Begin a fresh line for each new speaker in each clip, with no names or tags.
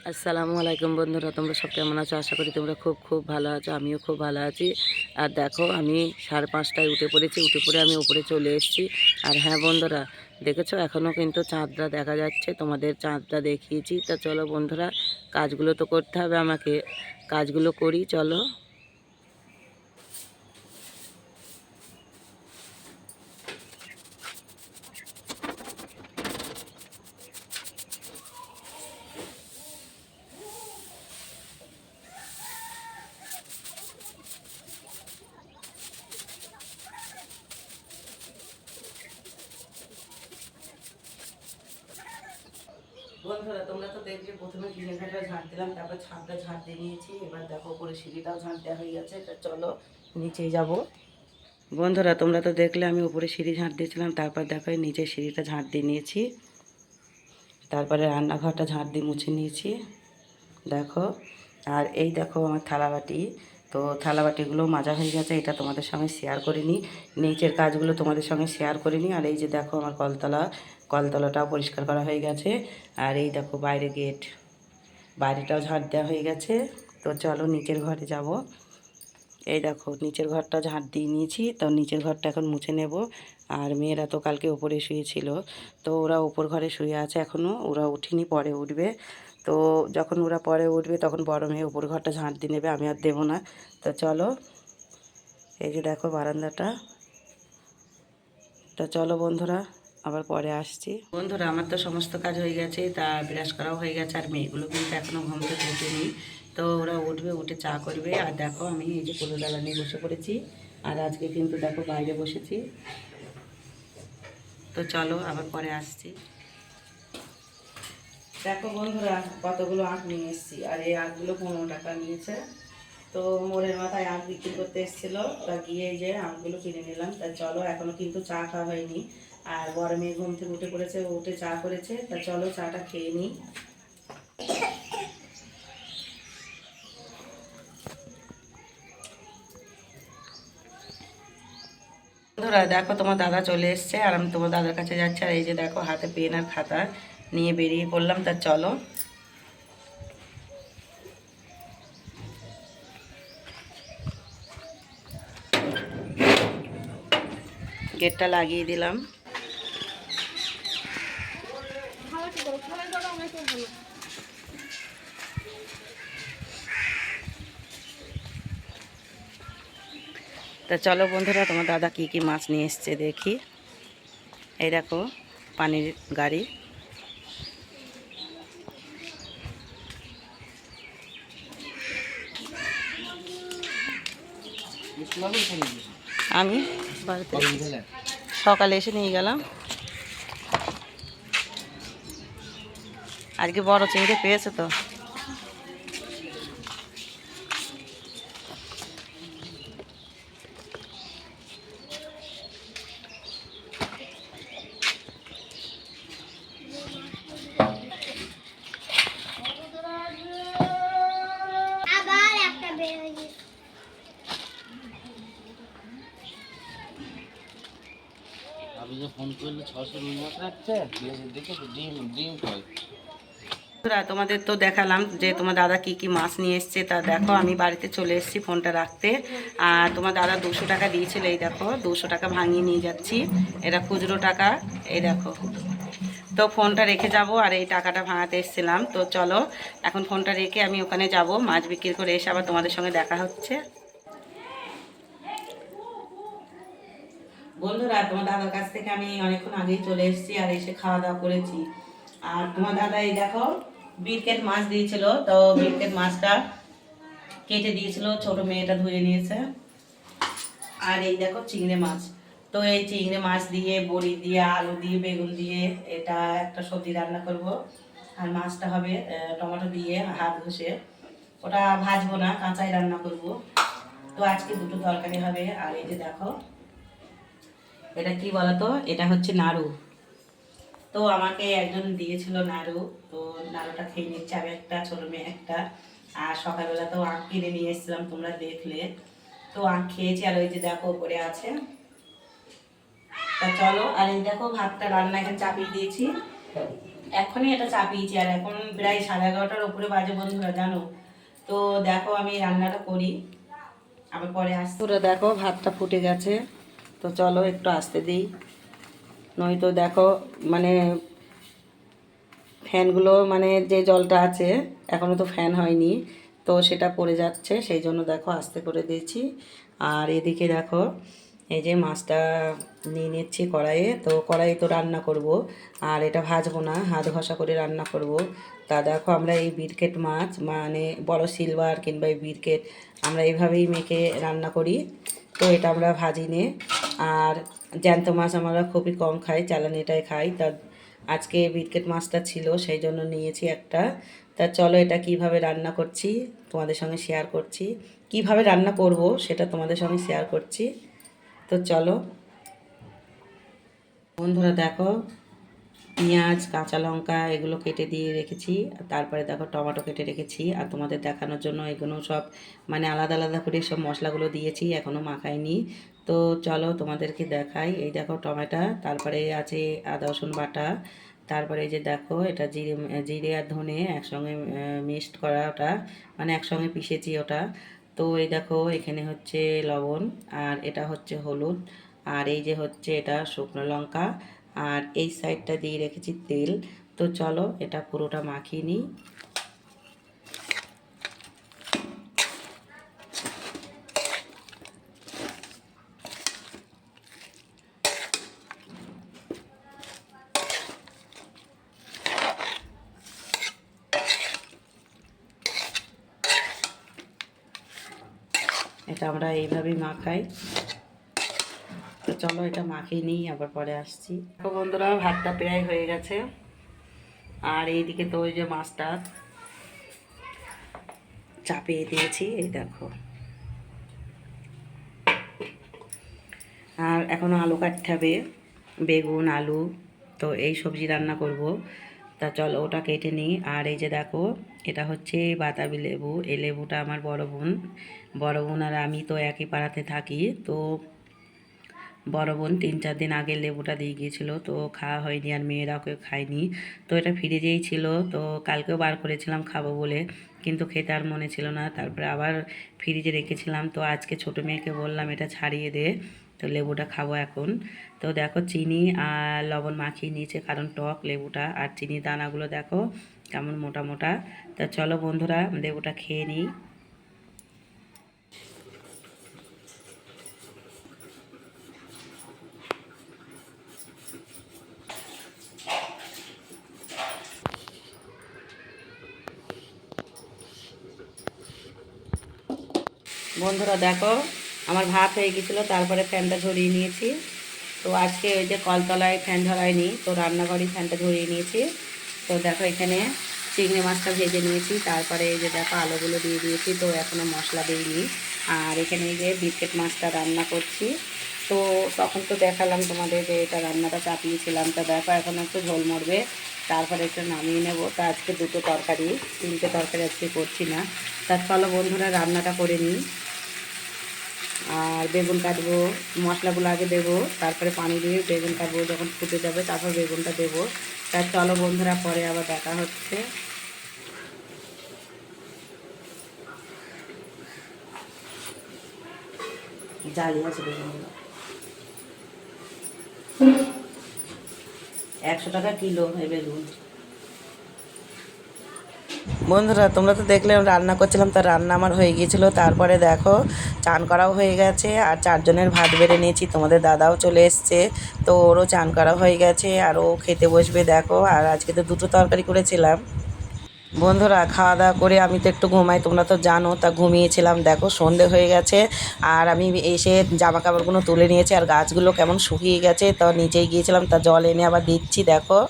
আসসালামু আলাইকুম বন্ধুরা, তোমরা সব কেমন আছো? আশা করি তোমরা খুব খুব ভালো আছো, আমিও খুব ভালো আছি। আর দেখো, আমি সাড়ে পাঁচটায় উঠে পড়েছি, উঠে পড়ে আমি উপরে চলে এসেছি। আর হ্যাঁ বন্ধুরা, দেখেছ? এখনও কিন্তু চাঁদটা দেখা যাচ্ছে, তোমাদের চাঁদটা দেখিয়েছি। তা চলো বন্ধুরা, কাজগুলো তো করতে হবে আমাকে। কাজগুলো করি, চলো। বন্ধুরা, তোমরা তো দেখলে প্রথমে কিচেন ঝাঁট দিলাম, তারপর ছাদটা ঝাঁট দিয়ে নিয়েছি। এবার দেখো উপরে সিঁড়িটাও ঝাঁট দেওয়া হয়ে গেছে, তা চলো নিচেই যাব। বন্ধুরা, তোমরা তো দেখলে আমি উপরে সিঁড়ি ঝাঁট দিয়েছিলাম, তারপর দেখো নিচে সিঁড়িটা ঝাঁট দিয়ে নিয়েছি। তারপরে রান্নাঘরটা ঝাঁট দিয়ে মুছে নিয়েছি। দেখো, আর এই দেখো আমার থালাবাটি। তো থালাবাটিগুলো মাজা হয়ে গেছে, এটা তোমাদের সঙ্গে শেয়ার করিনি। নিচের কাজগুলো তোমাদের সঙ্গে শেয়ার করিনি, আর এই যে দেখো আমার কলতলা। কলতলাটাও পরিষ্কার করা হয়ে গেছে। আর এই দেখো বাইরে গেট। বাইরেটাও ঝাঁট দেওয়া হয়ে গেছে। তো চলো নিচের ঘরে যাব। এই দেখো, নিচের ঘরটা ঝাঁট দিয়ে নিয়েছি। তো নিচের ঘরটা এখন মুছে নেব। আর মেয়েরা তো কালকে ওপরে শুয়েছিল। তো ওরা ওপর ঘরে শুয়ে আছে এখনও ওরা উঠিনি, পরে উঠবে। তো যখন ওরা পরে উঠবে, তখন বড় মেয়ে ওপর ঘরটা ঝাঁট দিয়ে নেবে। আমি আর দেবো না। তো চলো, এই যে দেখো বারান্দাটা। তো চলো বন্ধুরা আবার পরে আসছি। বন্ধুরা, আমার তো সমস্ত কাজ হয়ে গেছে, তা বিরাজ করাও হয়ে গেছে, আর মেয়েগুলো কিন্তু এখনও ঘুম থেকে উঠেনি। তো ওরা উঠবে, উঠে চা করবে, আর দেখো আমি এই যে কুলোডালা নিয়ে বসে পড়েছি, আর আজকে কিন্তু দেখো বাইরে বসেছি। তো চলো, আবার পরে আসছি। দেখো বন্ধুরা, কতগুলো আখ নিয়ে এসেছি, আর এই আখগুলো পনেরো টাকা নিয়েছে। তো মোড়ের মাথায় আখ বিক্রি করতে এসেছিল, তা গিয়ে যে আখগুলো কিনে নিলাম, তা চলো, এখনও কিন্তু চা খাওয়া হয়নি। আর বড় মেয়ে ঘুম থেকে উঠে পড়েছে উঠে চা করেছে। তা চলো চাটা খেয়ে নিই। দেখো তোমার দাদা চলে এসছে আর আমি তোমার দাদার কাছে যাচ্ছি। আর এই যে দেখো, হাতে পেন আর খাতা নিয়ে বেরিয়ে পড়লাম। তা চলো। গেটটা লাগিয়ে দিলাম। তা চলো বন্ধুরা তোমার দাদা কি কি মাছ নিয়ে এসছে দেখি। এই দেখো পানির গাড়ি। আমি? সকালে এসে নিয়ে গেলাম। আজকে বড় চিংড়ি পেয়েছে তো।
আপনি যে ফোন করলে ছশো মাছ রাখছে দেখে ডিম ডিম কয়
তোমাদের তো দেখালাম যে তোমার দাদা কি কি মাছ নিয়ে এসছে। তা দেখো, আমি বাড়িতে চলে এসেছি ফোনটা রাখতে। আর তোমার দাদা দুশো টাকা দিয়েছিল, এই দেখো, দুশো টাকা ভাঙিয়ে নিয়ে যাচ্ছি। এটা খুচরো টাকা, এই দেখো। তো ফোনটা রেখে যাব, আর এই টাকাটা ভাঙাতে এসেছিলাম। তো চলো, এখন ফোনটা রেখে আমি ওখানে যাব, মাছ বিক্রি করে এসে আবার তোমাদের সঙ্গে দেখা হচ্ছে। বন্ধুরা, তোমার দাদার কাছ থেকে আমি অনেকক্ষণ আগেই চলে এসেছি, আর এসে খাওয়া দাওয়া করেছি। আর তোমার দাদা, এই দেখো বিরকেট মাছ দিয়েছিল, তো বিরকেট মাছটা কেটে দিয়েছিল, ছোট মেয়েটা ধুয়ে নিয়েছে। আর এই দেখো চিংড়ি মাছ। তো এই চিংড়ি মাছ দিয়ে, বড়ি দিয়ে, আলু দিয়ে, বেগুন দিয়ে এটা একটা সবজি রান্না করব। আর মাছটা হবে টমেটো দিয়ে হাত ঘষে। ওটা ভাজবো না, কাঁচাই রান্না করব। তো আজকে দুটো তরকারি হবে। আর এই যে দেখো, এটা কি বলতো? এটা হচ্ছে নাড়ু। তো আমাকে একজন দিয়েছিল নাড়ু। তো নাড়ুটা খেয়ে নিচ্ছে, আমি একটা ছোট মেয়ে একটা। আর সকালবেলা তো আখ কিনে নিয়ে এসেছিলাম, তোমরা দেখলে। তো আখ খেয়েছি, আর ওই যে দেখো ওপরে আছে। তা চলো, আর এই দেখো ভাতটা রান্না, এখানে চাপিয়ে দিয়েছি। এখনই এটা চাপিয়েছি আর এখন প্রায় সাড়ে এগারোটার উপরে বাজে বন্ধুরা, জানো? তো দেখো আমি রান্নাটা করি, আবার পরে আসতে পুরো দেখো ভাতটা ফুটে গেছে। তো চলো একটু আসতে দিই। নয়তো দেখো মানে ফ্যানগুলো মানে যে জলটা আছে এখনও তো ফ্যান হয়নি, তো সেটা পড়ে যাচ্ছে, সেই জন্য দেখো আস্তে করে দিয়েছি। আর এদিকে দেখো, এই যে মাছটা নিয়ে নিচ্ছি কড়াইয়ে, তো কড়াইয়ে তো রান্না করব, আর এটা ভাজবো না, হাত ঘষা করে রান্না করব। তা দেখো আমরা এই বিরকেট মাছ মানে বড় সিলভার কিংবা এই বিরকেট আমরা এইভাবেই মেখে রান্না করি, তো এটা আমরা ভাজি নে আর জ্যান্ত মাছ আমরা খুবই কম খাই, চালানিটাই খাই, তা আজকে বিটকেট মাছটা ছিল, সেই জন্য নিয়েছি একটা। তা চলো এটা কীভাবে রান্না করছি, তোমাদের সঙ্গে শেয়ার করছি। কীভাবে রান্না করব সেটা তোমাদের সঙ্গে শেয়ার করছি। তো চলো। বন্ধুরা দেখো, পেঁয়াজ, কাঁচা লঙ্কা এগুলো কেটে দিয়ে রেখেছি তারপরে দেখো টমেটো কেটে রেখেছি, আর তোমাদের দেখানোর জন্য এগুলো সব মানে আলাদা আলাদা করে সব মশলাগুলো দিয়েছি এখনও মাখাইনি। তো চলো তোমাদেরকে দেখাই। এই দেখো টমেটো, তারপরে আছে আদা, রসুন বাটা, তারপরে এই যে দেখো এটা জিরে জিরে আর ধনে একসঙ্গে মিক্সড করা ওটা মানে একসঙ্গে পিষেছি ওটা। তো এই দেখো এখানে হচ্ছে লবণ আর এটা হচ্ছে হলুদ। আর এই যে হচ্ছে এটা শুকনো লঙ্কা। আর এই সাইডটা দিয়ে রেখেছি তেল। তো চলো এটা পুরোটা মাখিয়ে নিই। এটা আমরা এইভাবেই মাখাই। তো চলো এটা মাখিয়ে নিই, আবার পরে আসছি। তো বন্ধুরা, ভাতটা প্রায় হয়ে গেছে। আর এইদিকে তো ওই যে মাছটা চাপিয়ে দিয়েছি, এই দেখো। আর এখনও আলু কাটতে হবে, বেগুন, আলু। তো এই সবজি রান্না করব। তা চলো ওটা কেটে নিই। আর এই যে দেখো এটা হচ্ছে বাতাবি লেবু। এই লেবুটা আমার বড় বোন। বড় বোন আর আমি তো একই পাড়াতে থাকি। তো বড় বোন তিন চার দিন আগে লেবুটা দিয়ে গিয়েছিল, তো খাওয়া হয়নি আর মেয়েরাও কেউ খায়নি। তো এটা ফ্রিজেই ছিল, তো কালকেও বার করেছিলাম খাব বলে, কিন্তু খেতে আর মনে ছিল না। তারপরে আবার ফ্রিজে রেখেছিলাম, তো আজকে ছোটো মেয়েকে বললাম, এটা ছাড়িয়ে দে। তো লেবুটা খাব এখন। তো দেখো চিনি আর লবণ মাখিয়ে নিয়েছে, কারণ টক লেবুটা আর চিনির দানাগুলো দেখো কেমন মোটা মোটা। তা চলো বন্ধুরা, লেবুটা খেয়ে নিই। বন্ধুরা দেখো আমার ভাত হয়ে গেছিল, তারপরে ফ্যানটা ঝরিয়ে নিয়েছি। তো আজকে ওই যে কলতলায় ফ্যান ঝরাইনি তো রান্নাঘরেই ফ্যানটা ঝরিয়ে নিয়েছি। তো দেখো এখানে চিংড়ি মাছটা ভেজে নিয়েছি, তারপরে এই যে দেখো আলুগুলো দিয়ে দিয়েছি, তো এখনও মশলা দিইনি। আর এখানে এই যে বিস্কেট মাছটা রান্না করছি। তো তখন তো দেখালাম তোমাদের যে এটা রান্নাটা চাপিয়েছিলাম, তো দেখো এখন একটু ঝোল মরবে, তারপরে একটু নামিয়ে নেব। তা আজকে দুটো তরকারি, তিনটে তরকারি আজকে করছি না। তা চলো বন্ধুরা, রান্নাটা করে নিই। আর বেগুন কাটবো, মশলাগুলো আগে দেবো, তারপরে পানি দিয়ে বেগুন কাটবো, যখন ফুটে যাবে তারপর বেগুনটা দেবো। তার চলো বন্ধুরা, পরে আবার দেখা হচ্ছে। একশো টাকা কিলো এই বেগুন। বন্ধুরা, তোমরা তো দেখলে রান্না করছিলাম, তার রান্না আমার হয়ে গিয়েছিল। তারপরে দেখো, চান করাও হয়ে গেছে, আর চারজনের ভাত বেড়ে নিয়েছি, তোমাদের দাদাও চলে এসছে। তো ওরও চান করা হয়ে গেছে, আর ও খেতে বসবে, দেখো, আর আজকে তো দুটো তরকারি করেছিলাম। বন্ধুরা, খাওয়া দাওয়া করে আমি তো একটু ঘুমাই, তোমরা তো জানো, তা ঘুমিয়েছিলাম, দেখো, সন্ধে হয়ে গেছে, আর আমি এসে জামা কাপড়গুলো তুলে নিয়েছি, আর গাছগুলো কেমন শুকিয়ে গেছে, তো নিচেই গিয়েছিলাম, তা জল এনে আবার দিচ্ছি, দেখো।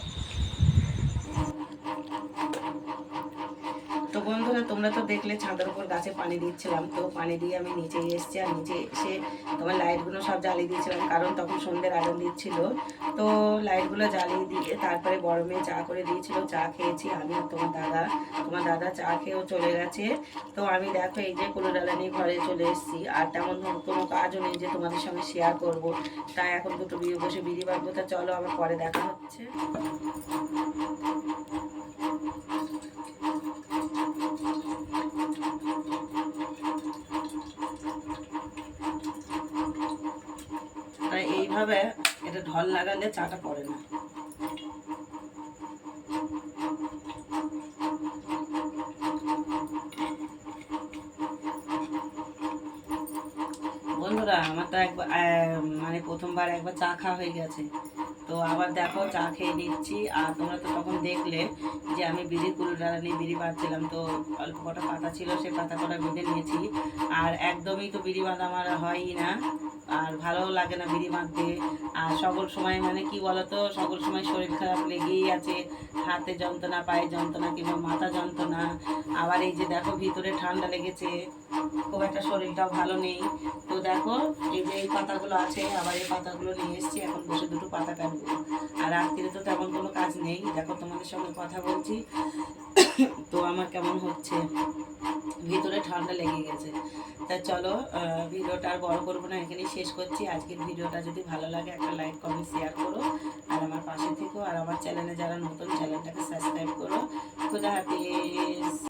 বন্ধুরা, তোমরা তো দেখলে ছাদের উপর গাছে পানি দিচ্ছিলাম। তো পানি দিয়ে আমি নিচে এসেছি আর নিচে এসে তোমার লাইটগুলো সব জ্বালিয়ে দিয়েছিলাম, কারণ তখন সন্ধ্যের আগুন দিচ্ছিল। তো লাইটগুলো জ্বালিয়ে দিয়ে তারপরে বড় মেয়ে চা করে দিয়েছিল, চা খেয়েছি আমি আর তোমার দাদা। তোমার দাদা চা খেয়েও চলে গেছে। তো আমি দেখো এই যে কোনো ডালা নিয়ে ঘরে চলে এসেছি, আর তেমন কোনো কাজও নেই যে তোমাদের সঙ্গে শেয়ার করব। তাই এখন দুটো বিয়ে বসে বিড়ি বাঁধবো, তা চলো আমার পরে দেখা হচ্ছে। তাই এইভাবে এটা ঢল লাগালে চাটা পড়ে না। বন্ধুরা, আমার তো একবার মানে প্রথমবার একবার চা খাওয়া হয়ে গেছে। তো আবার দেখো, চা খেয়ে নিচ্ছি। আর তোমরা তো তখন দেখলে যে আমি বিড়ি কুলো নিয়ে বিড়ি বাঁধছিলাম, তো অল্প কটা পাতা ছিল, সেই পাতা কটা বেঁধে নিয়েছি। আর একদমই তো বিড়ি বাঁধা আমার হয়ই না। আর ভালো লাগে না বিড়ি বাঁধতে। আর সকল সময় মানে কি বলতো সকল সময় শরীর খারাপ লেগেই আছে। হাতে যন্ত্রণা, পায়ে যন্ত্রণা কিংবা মাথা যন্ত্রণা। আবার এই যে দেখো ভিতরে ঠান্ডা লেগেছে। খুব একটা শরীরটাও ভালো নেই। তো দেখো, এই যে এই পাতাগুলো আছে, আবার এই পাতাগুলো নিয়ে এসেছি, এখন বসে দুটো পাতা কাটবো। আর রাত্রিরে তো তেমন কোনো কাজ নেই। দেখো তোমাদের সঙ্গে কথা বলছি। তো আমার কেমন হচ্ছে? ভিতরে ঠান্ডা লেগে গেছে। তা চলো ভিডিওটা আর বড় করব না, এখানেই শেষ করছি। আজকের ভিডিওটা যদি ভালো লাগে, একটা লাইক কমেন্ট শেয়ার করো। আর আমার পাশে থেকো। আর আমার চ্যানেলে যারা নতুন, চ্যানেলটাকে সাবস্ক্রাইব করো। খুদা হাফিজ।